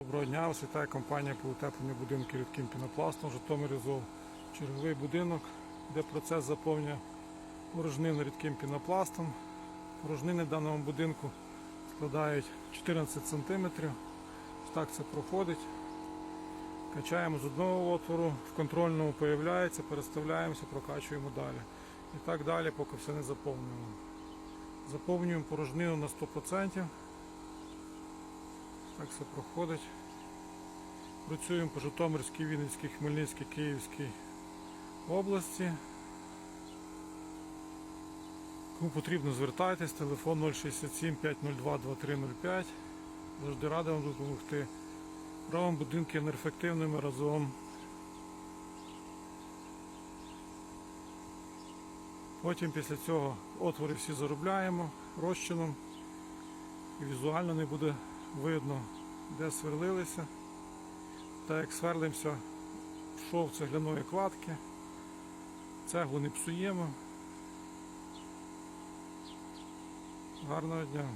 Доброго дня, вас вітає компанія по утепленню будинків рідким пінопластом Житомир ЗОВ. Черговий будинок, де процес заповнює порожнину рідким пінопластом. Порожнини в даному будинку складають 14 см. Так це проходить. Качаємо з одного отвору, в контрольному появляється, переставляємося, прокачуємо далі. І так далі, поки все не заповнюємо. Заповнюємо порожнину на 100%. Так все проходить. Працюємо по Житомирській, Вінницькій, Хмельницькій, Київській області. Кому потрібно, звертайтесь, телефон 067 502 2305. Завжди радий вам допомогти. Робимо будинки енергоефективними разом. Потім після цього отвори всі заробляємо розчином і візуально не буде видно, де сверлилися. Та як сверлимося шов цегляної кладки, цеглу не псуємо. Гарного дня!